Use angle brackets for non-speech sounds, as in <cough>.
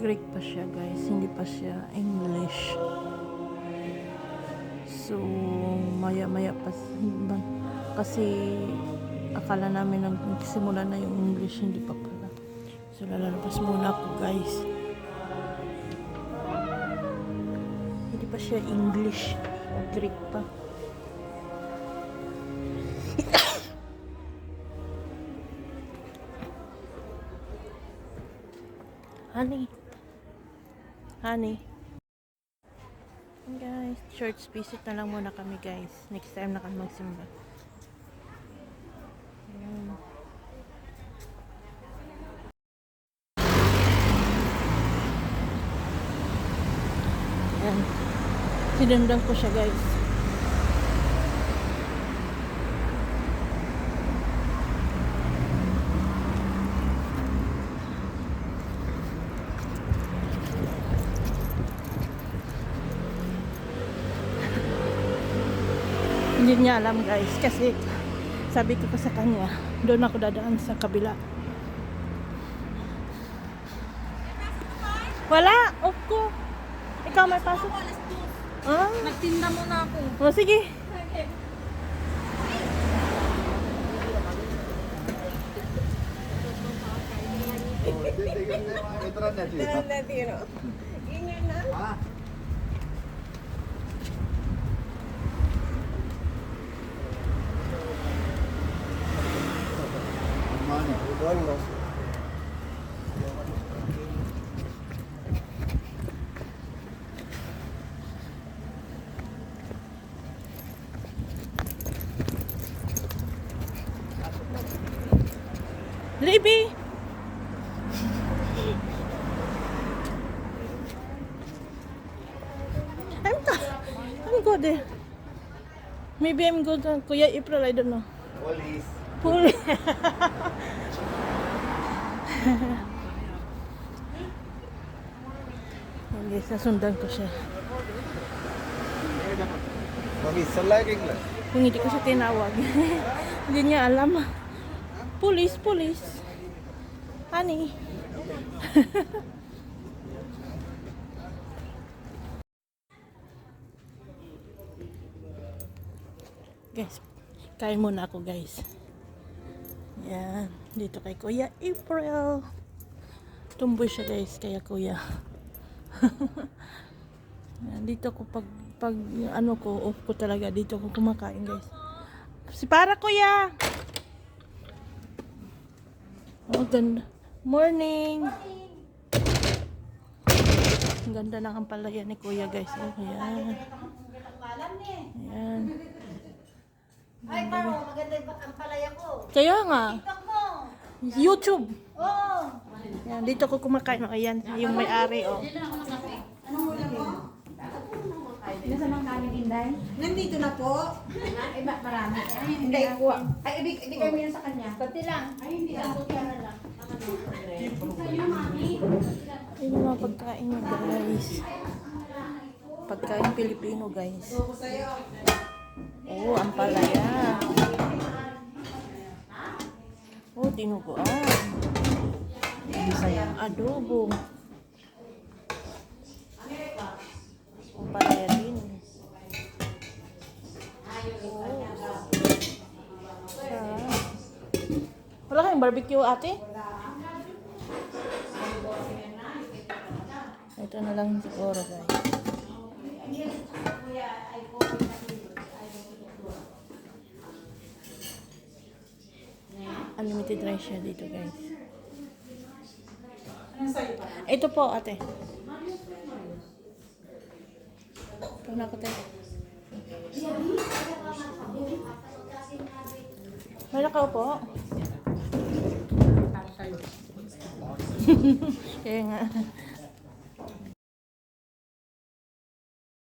Greek pa siya guys, hindi pa siya English. So, maya-maya pa kasi akala namin nagsimula na yung English, hindi pa pala. So, lalabas muna ako guys. Hindi pa siya English, Greek pa. <coughs> Honey. Honey. Guys, church visit na lang muna kami guys. Next time na kami magsimba. Ayan. Ayan. Sinundan ko siya guys. Hindi niya alam guys kasi sabi ko pa sa kanya, doon ako dadaan sa kabila. Wala, off ko. Ikaw may pasok. Ah, Nagtinda muna ako. o sige. Libby! I'm I'm good eh. Maybe I'm good on Kuya April, I don't know. Police. Puli. <laughs> Hindi, sasundan ko siya. Kung hindi ko siya tinawag. <laughs> hindi niya alam. Police, police. Honey. guys, kain muna ako guys. Yan, dito kay Kuya April. Tumboy siya guys, kaya Kuya. <laughs> Dito ko pag pag ano ko off ko talaga dito ko kumakain guys. Si para Kuya. Oh, ganda. Morning. Ang ganda ng ampalaya ni Kuya guys. Oh, yan. Yan. Ay, maganda yung ang palaya ko. Kaya nga, Tiktok mo. YouTube. Oo. Yan, dito ko kumakain. Oh, ayan, yung may-ari. Oh. Nasamang kanin, Inday? Nandito na po. Ay, ba, marami. Ay, Hindi, kuha. Ay, ibig, ibigay mo yan sa kanya. Kunti lang. Ay, hindi lang. Kunti na lang. Yung mga pagkain niya guys. Pagkain Pilipino guys. Oh, ang palaya. Oh, dinuguan. Bisaya. Adobo. Oh, palaya din. Oh. Sarap. Wala kayong barbecue ate? Ito na lang siguro guys. Unlimited rice siya dito guys. Ito po ate. Ito na ko tayo. May nakaw po. <laughs> Kaya nga.